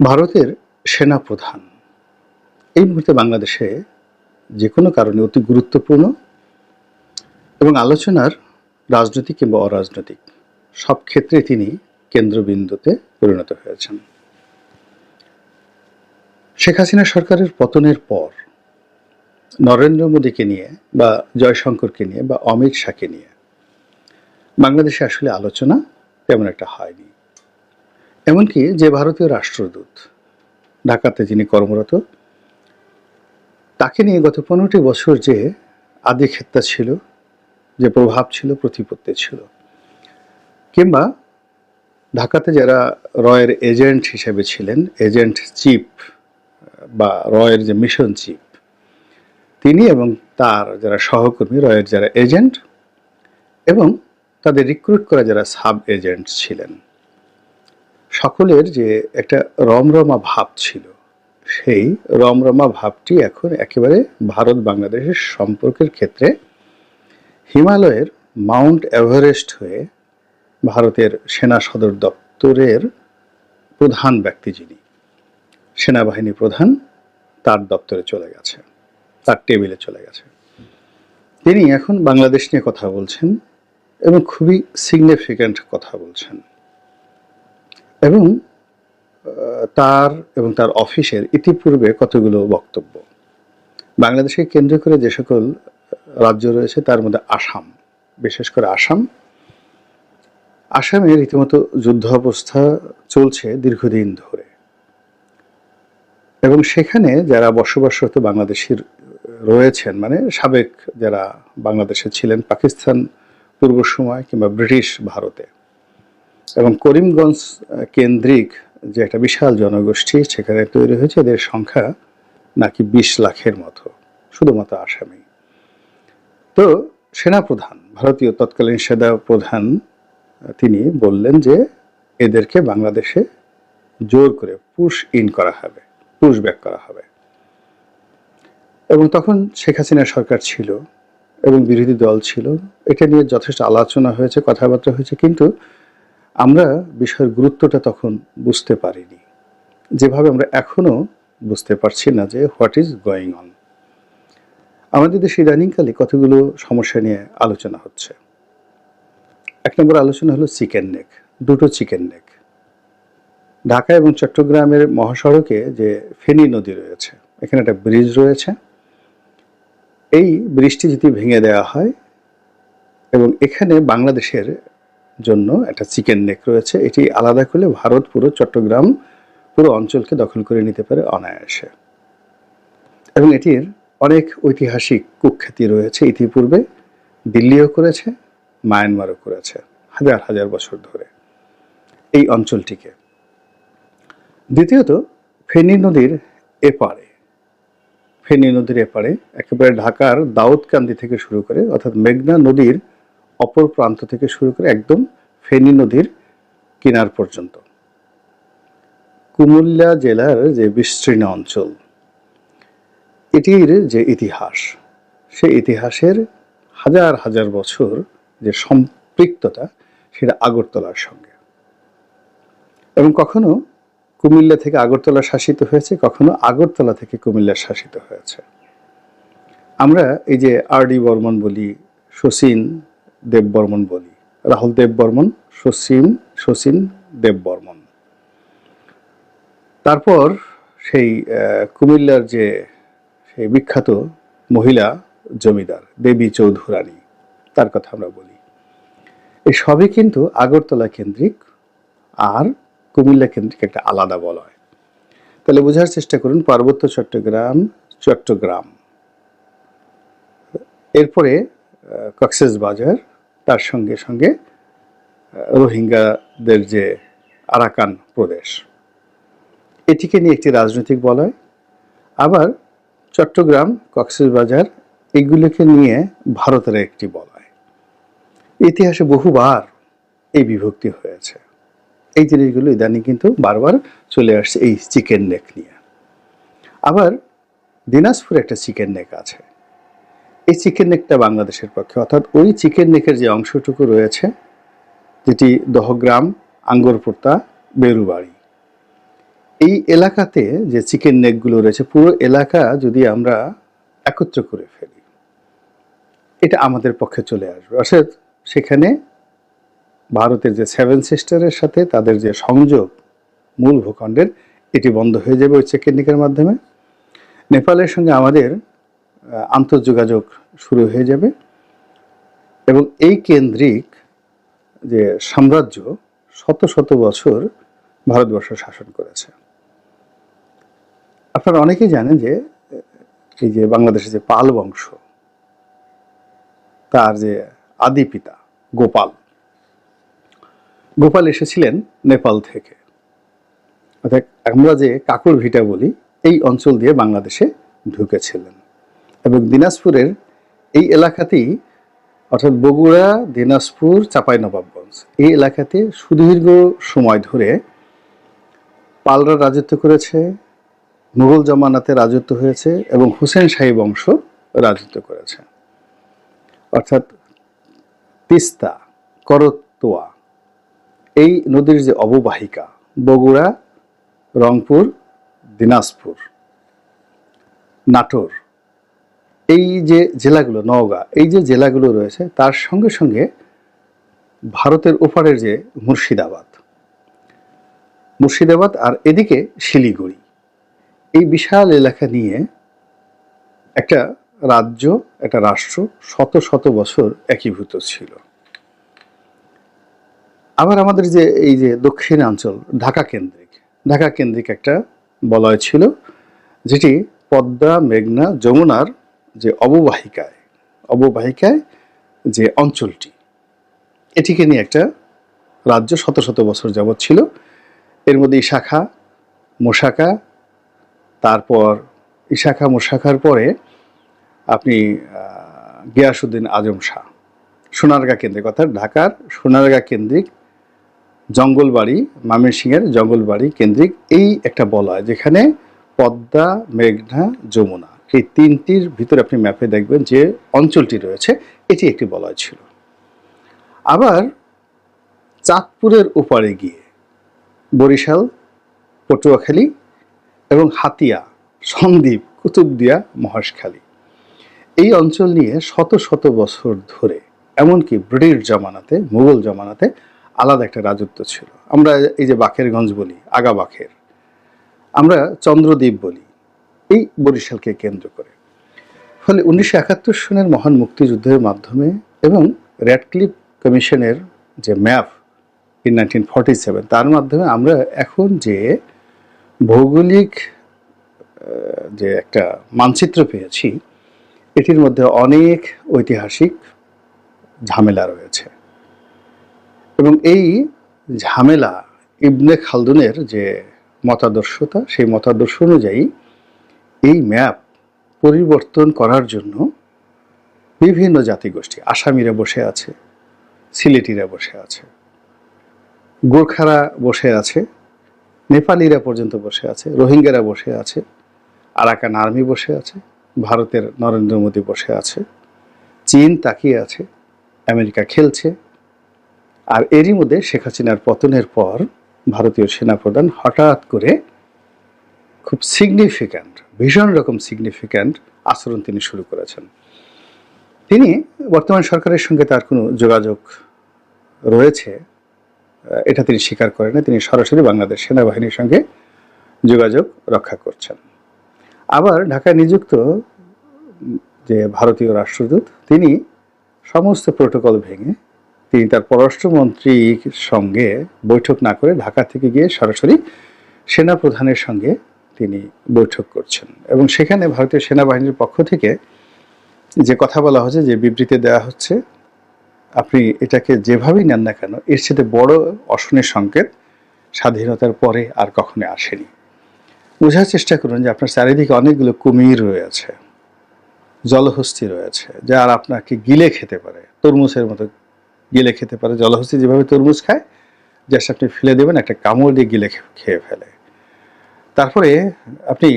ভারতের সেনা প্রধান এই মুহূর্তে বাংলাদেশে যে কোনো কারণে অতি গুরুত্বপূর্ণ এবং আলোচনার রাজনৈতিক কিংবা অরাজনৈতিক সব ক্ষেত্রে তিনি কেন্দ্রবিন্দুতে পরিণত হয়েছেন। শেখ হাসিনা সরকারের পতনের পর নরেন্দ্র মোদীকে নিয়ে বা জয়শঙ্করকে নিয়ে বা অমিত শাহকে নিয়ে বাংলাদেশে আসলে আলোচনা তেমন একটা হয়নি। এমনকি যে ভারতীয় রাষ্ট্রদূত, ঢাকাতে যিনি কর্মরত, তাকে নিয়ে গত পনেরোটি বছর যে আদিক্ষেত্তা ছিল, যে প্রভাব ছিল, প্রতিপত্তি ছিল, কিংবা ঢাকাতে যারা রয়ের এজেন্ট হিসেবে ছিলেন, এজেন্ট চিফ বা রয়ের যে মিশন চিফ, তিনি এবং তার যারা সহকর্মী, রয়ের যারা এজেন্ট এবং তাদের রিক্রুট করা যারা সাব এজেন্ট ছিলেন সকলের যে একটা রমরমা ভাব ছিল, সেই রমরমা ভাবটি এখন একেবারে ভারত বাংলাদেশের সম্পর্কের ক্ষেত্রে হিমালয়ের মাউন্ট এভারেস্ট হয়ে ভারতের সেনা সদর দপ্তরের প্রধান ব্যক্তি যিনি, সেনাবাহিনী প্রধান, তার দপ্তরে চলে গেছে, তার টেবিলে চলে গেছে। তিনি এখন বাংলাদেশ নিয়ে কথা বলছেন এবং খুবই সিগনিফিক্যান্ট কথা বলছেন। এবং তার এবং তার অফিসের ইতিপূর্বে কতগুলো বক্তব্য। বাংলাদেশকে কেন্দ্র করে যে সকল রাজ্য রয়েছে তার মধ্যে আসাম, বিশেষ করে আসাম। আসামে রীতিমতো যুদ্ধ অবস্থা চলছে দীর্ঘদিন ধরে। এবং সেখানে যারা বসবাসরত বাংলাদেশির, রয়েছেন মানে সাবেক যারা বাংলাদেশে ছিলেন, পাকিস্তান পূর্ব সময় কিংবা ব্রিটিশ ভারতে এবং করিমগঞ্জ কেন্দ্রিক যে একটা বিশাল জনগোষ্ঠী, সেখানে তৈরি হয়েছে, এদের সংখ্যা নাকি বিশ লাখের মতো, শুধুমাত্র আসামি। তো সেনাপ্রধান, ভারতীয় তৎকালীন সেনা প্রধান তিনি বললেন যে এদেরকে বাংলাদেশে জোর করে পুশ ইন করা হবে, পুশ ব্যাক করা হবে। এবং তখন শেখ হাসিনা সরকার ছিল এবং বিরোধী দল ছিল, এটা নিয়ে যথেষ্ট আলোচনা হয়েছে, কথাবার্তা হয়েছে, কিন্তু আমরা বিষয়ের গুরুত্বটা তখন বুঝতে পারিনি। যেভাবে আমরা এখনও বুঝতে পারছি না যে হোয়াট ইজ গোয়িং অন আমাদের দেশে ইদানিংকালে কতগুলো সমস্যা নিয়ে আলোচনা হচ্ছে। এক নম্বর আলোচনা হলো চিকেন নেক, দুটো চিকেন নেক। ঢাকা এবং চট্টগ্রামের মহাসড়কে যে ফেনী নদী রয়েছে, এখানে একটা ব্রিজ রয়েছে। এই ব্রিজটি যদি ভেঙে দেওয়া হয় এবং এখানে বাংলাদেশের জন্য একটা চিকেন নেক রয়েছে। এটি আলাদা করলে ভারত পুরো চট্টগ্রাম পুরো অঞ্চলকে দখল করে নিতে পারে অনায়াসে। এবং এটির অনেক ঐতিহাসিক কুখ্যাতি রয়েছে। ইতিপূর্বে দিল্লিও করেছে, মায়ানমারও করেছে, হাজার হাজার বছর ধরে এই অঞ্চলটিকে। দ্বিতীয়ত, ফেনী নদীর এপারে ফেনী নদীর এপারে একেবারে ঢাকার দাউদকান্দি থেকে শুরু করে, অর্থাৎ মেঘনা নদীর অপর প্রান্ত থেকে শুরু করে একদম ফেনী নদীর কিনার পর্যন্ত। কুমিল্লা জেলার যে বিস্তীর্ণ অঞ্চল, এটির যে ইতিহাস সেই ইতিহাসের হাজার হাজার বছর যে সম্পৃক্ততা, সেটা আগরতলার সঙ্গে। এবং কখনো কুমিল্লা থেকে আগরতলা শাসিত হয়েছে, কখনো আগরতলা থেকে কুমিল্লা শাসিত হয়েছে। আমরা এই যে আর ডি বর্মন বলি, শচীন দেব বর্মন বলি। রাহুল দেব বর্মন শচীন শচীন দেব বর্মন তারপর সেই কুমিল্লার যে সেই বিখ্যাত মহিলা জমিদার দেবী চৌধুরানী, তার কথা আমরা বলি। এই সবই কিন্তু আগরতলা কেন্দ্রিক আর কুমিল্লা কেন্দ্রিক একটা আলাদা বলয়। তাহলে বোঝার চেষ্টা করুন, পার্বত্য চট্টগ্রাম চট্টগ্রাম। এরপরে কক্সেস বাজার তার সঙ্গে সঙ্গে রোহিঙ্গাদের যে আরাকান প্রদেশ, এটিকে নিয়ে একটি রাজনৈতিক বলয়। আবার চট্টগ্রাম কক্সেস বাজার এগুলোকে নিয়ে ভারতের একটি বলয়। ইতিহাসে বহুবার এই বিভক্তি হয়েছে। এই জিনিসগুলো ইদানিং কিন্তু বারবার চলে আসছে এই চিকেন নেক নিয়ে। আবার দিনাজপুরে একটা চিকেন নেক আছে। এই চিকেন নেকটা বাংলাদেশের পক্ষে, অর্থাৎ ওই চিকেন নেকের যে অংশটুকু রয়েছে, যেটি দহগ্রাম, আঙ্গরপোর্তা, বেরুবাড়ি। এই এলাকাতে যে চিকেন নেকগুলো রয়েছে, পুরো এলাকা যদি আমরা একত্র করে ফেলি, এটা আমাদের পক্ষে চলে আসবে। অর্থাৎ সেখানে ভারতের যে সেভেন সিস্টারের সাথে তাদের যে সংযোগ মূল ভূখণ্ডের, এটি বন্ধ হয়ে যাবে ওই চিকেন নেকের মাধ্যমে। নেপালের সঙ্গে আমাদের আন্তর্যোগাযোগ শুরু হয়ে যাবে এবং এই কেন্দ্রিক যে সাম্রাজ্য শত শত বছর ভারতবর্ষ শাসন করেছে। আপনারা অনেকেই জানেন যে এই যে বাংলাদেশের যে পাল বংশ, তার যে আদি পিতা গোপাল গোপাল এসেছিলেন নেপাল থেকে। অর্থাৎ আমরা যে কাকুর ভিটা বলি, এই অঞ্চল দিয়ে বাংলাদেশে ঢুকেছিলেন। এবং দিনাজপুরের এই এলাকাতেই, অর্থাৎ বগুড়া, দিনাজপুর, চাঁপাইনবাবগঞ্জ, এই এলাকাতে সুদীর্ঘ সময় ধরে পালরা রাজত্ব করেছে মুঘল জমানাতে রাজত্ব হয়েছে এবং হুসেন শাহী বংশ রাজত্ব করেছে। অর্থাৎ তিস্তা, করতোয়া, এই নদীর যে অববাহিকা, বগুড়া, রংপুর, দিনাজপুর, নাটোর এই যে জেলাগুলো, নওগাঁ, এই যে জেলাগুলো রয়েছে, তার সঙ্গে সঙ্গে ভারতের ওপারের যে মুর্শিদাবাদ মুর্শিদাবাদ আর এদিকে শিলিগুড়ি, এই বিশাল এলাকা নিয়ে একটা রাজ্য, একটা রাষ্ট্র শত শত বছর একীভূত ছিল। আবার আমাদের যে এই যে দক্ষিণাঞ্চল, ঢাকা কেন্দ্রিক ঢাকা কেন্দ্রিক একটা বলয় ছিল, যেটি পদ্মা, মেঘনা, যমুনার যে অববাহিকায় অববাহিকায় যে অঞ্চলটি, এটিকে নিয়ে একটা রাজ্য শত শত বছর যাবৎ ছিল। এর মধ্যে ইশাখা, মোশাখা, তারপর ইশাখা, মোশাখার পরে আপনি গিয়াসুদ্দিন আজম শাহ, সোনারগা কেন্দ্রিক, অর্থাৎ ঢাকার সোনারগা কেন্দ্রিক জঙ্গলবাড়ি ময়মনসিংহের জঙ্গলবাড়ি কেন্দ্রিক এই একটা বলয়, যেখানে পদ্মা, মেঘনা, যমুনা এই তিনটির ভিতরে আপনি ম্যাপে দেখবেন যে অঞ্চলটি রয়েছে, এটি একটি বলয় ছিল। আবার চাঁদপুরের ওপারে গিয়ে বরিশাল, পটুয়াখালী এবং হাতিয়া, সন্দ্বীপ, কুতুবদিয়া, মহাশখালী এই অঞ্চল নিয়ে শত শত বছর ধরে এমনকি ব্রিটিশ জামানাতে, মুঘল জামানাতে আলাদা একটা রাজত্ব ছিল। আমরা এই যে বাখেরগঞ্জ বলি আগা বাখের আমরা চন্দ্রদ্বীপ বলি এই বরিশালকে কেন্দ্র করে। ফলে উনিশশো একাত্তর সনের মহান মুক্তিযুদ্ধের মাধ্যমে এবং র্যাডক্লিপ কমিশনের যে map in nineteen forty seven তার মাধ্যমে আমরা এখন যে ভৌগোলিক যে একটা মানচিত্র পেয়েছি, এটির মধ্যে অনেক ঐতিহাসিক ঝামেলা রয়েছে। এবং এই ঝামেলা ইবনে খালদুনের যে মতাদর্শতা, সেই মতাদর্শ অনুযায়ী এই ম্যাপ পরিবর্তন করার জন্য বিভিন্ন জাতিগোষ্ঠী, আসামিরা বসে আছে, সিলেটিরা বসে আছে, গোর্খারা বসে আছে, নেপালিরা পর্যন্ত বসে আছে, রোহিঙ্গারা বসে আছে, আরাকান আর্মি বসে আছে, ভারতের নরেন্দ্র মোদী বসে আছে, চীন তাকিয়ে আছে, আমেরিকা খেলছে। আর এরই মধ্যে শেখ হাসিনার পতনের পর ভারতীয় সেনাপ্রধান হঠাৎ করে খুব সিগনিফিক্যান্ট ভীষণ রকম সিগনিফিক্যান্ট আচরণ তিনি শুরু করেছেন। তিনি বর্তমান সরকারের সঙ্গে তার কোনো যোগাযোগ রয়েছে এটা তিনি স্বীকার করেন না। তিনি সরাসরি বাংলাদেশ সেনাবাহিনীর সঙ্গে যোগাযোগ রক্ষা করছেন। আবার ঢাকায় নিযুক্ত যে ভারতীয় রাষ্ট্রদূত, তিনি সমস্ত প্রোটোকল ভেঙে তিনি তার পররাষ্ট্রমন্ত্রীর সঙ্গে বৈঠক না করে ঢাকা থেকে গিয়ে সরাসরি সেনা প্রধানের সঙ্গে তিনি বৈঠক করছেন। এবং সেখানে ভারতীয় সেনাবাহিনীর পক্ষ থেকে যে কথা বলা হচ্ছে যে বিবৃতি দেওয়া হচ্ছে, আপনি এটাকে যেভাবেই নেন না কেন, এর সাথে বড় অশনের সংকেত স্বাধীনতার পরে আর কখনো আসেনি। বোঝার চেষ্টা করুন যে আপনার চারিদিকে অনেকগুলো কুমির রয়েছে জলহস্তি রয়েছে যা আর আপনাকে গিলে খেতে পারে, তরমুজের মতো গিলে খেতে পারে। জলহস্তি যেভাবে তরমুজ খায়, জাস্ট আপনি ফেলে দেবেন, একটা কামড় দিয়ে গিলে খেয়ে ফেলে। তারপরে আপনি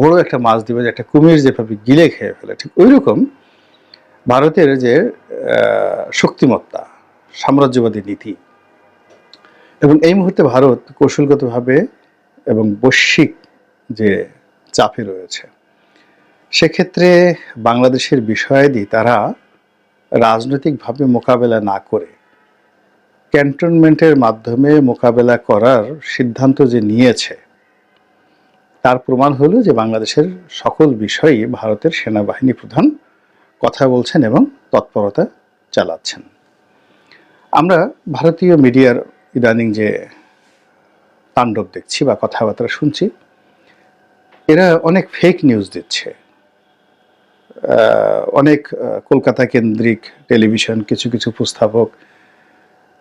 বড় একটা মাছ দিবেন একটা কুমির যেভাবে গিলে খেয়ে ফেলে, ঠিক ওই রকম ভারতের যে শক্তিমত্তা, সাম্রাজ্যবাদী নীতি, এবং এই মুহূর্তে ভারত কৌশলগতভাবে এবং বৈশ্বিক যে চাপে রয়েছে, সেক্ষেত্রে বাংলাদেশের বিষয়াদি তারা রাজনৈতিকভাবে মোকাবেলা না করে, ক্যান্টনমেন্টের মাধ্যমে মোকাবেলা করার সিদ্ধান্ত যে নিয়েছে তার প্রমাণ হলো যে বাংলাদেশের সকল বিষয়ে ভারতের সেনাবাহিনী প্রধান কথা বলছেন এবং তৎপরতা চালাচ্ছেন। আমরা ভারতীয় মিডিয়ার ইদানিং যে তাণ্ডব দেখছি বা কথাবার্তা শুনছি, এরা অনেক ফেক নিউজ দিচ্ছে। অনেক কলকাতা কেন্দ্রিক টেলিভিশন, কিছু কিছু উপস্থাপক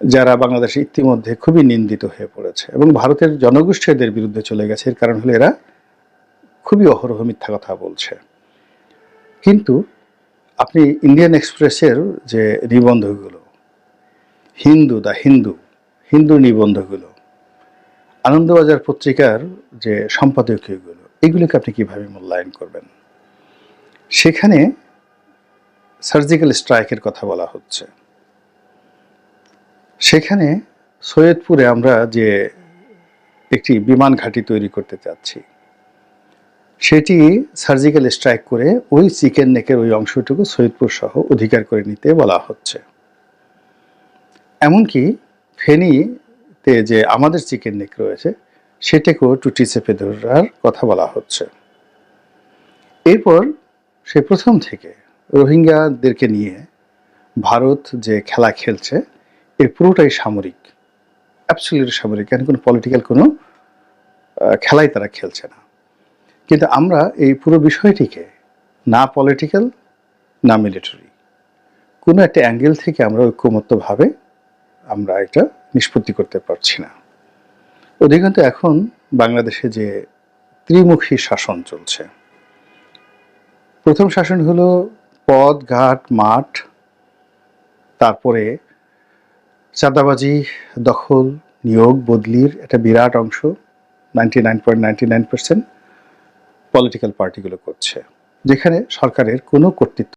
যারা বাংলাদেশে ইতিমধ্যে খুবই নিন্দিত হয়ে পড়েছে এবং ভারতের জনগোষ্ঠী এদের বিরুদ্ধে চলে গেছে। এর কারণ হলো এরা খুবই অহরহ মিথ্যা কথা বলছে। কিন্তু আপনি ইন্ডিয়ান এক্সপ্রেসের যে নিবন্ধগুলো, হিন্দু দা হিন্দু হিন্দু নিবন্ধগুলো, আনন্দবাজার পত্রিকার যে সম্পাদকীয়গুলো, এগুলোকে আপনি কীভাবে মূল্যায়ন করবেন? সেখানে সার্জিক্যাল স্ট্রাইকের কথা বলা হচ্ছে। সেখানে সৈয়দপুরে আমরা যে একটি বিমান ঘাঁটি তৈরি করতে চাচ্ছি সেটি সার্জিক্যাল স্ট্রাইক করে ওই চিকেন নেকের ওই অংশটুকু সৈয়দপুর সহ অধিকার করে নিতে বলা হচ্ছে। এমনকি ফেনীতে যে আমাদের চিকেন নেক রয়েছে, সেটাকেও টুটি চেপে ধরার কথা বলা হচ্ছে। এরপর সে প্রথম থেকে রোহিঙ্গাদেরকে নিয়ে ভারত যে খেলা খেলছে, এর পুরোটাই সামরিক অ্যাবসলিউট সামরিক, এখানে কোনো পলিটিক্যাল কোনো খেলাই তারা খেলছে না। কিন্তু আমরা এই পুরো বিষয়টিকে না পলিটিক্যাল না মিলিটারি কোনো একটা অ্যাঙ্গেল থেকে আমরা ঐক্যমত্যভাবে আমরা এটা নিষ্পত্তি করতে পারছি না। অধিকান্ত এখন বাংলাদেশে যে ত্রিমুখী শাসন চলছে, প্রথম শাসন হলো পদ ঘাট, মাঠ, তারপরে চাঁদাবাজি, দখল, নিয়োগ, বদলির একটা বিরাট অংশ ninety nine point ninety nine percent political পার্টিগুলো করছে যেখানে সরকারের কোনো কর্তৃত্ব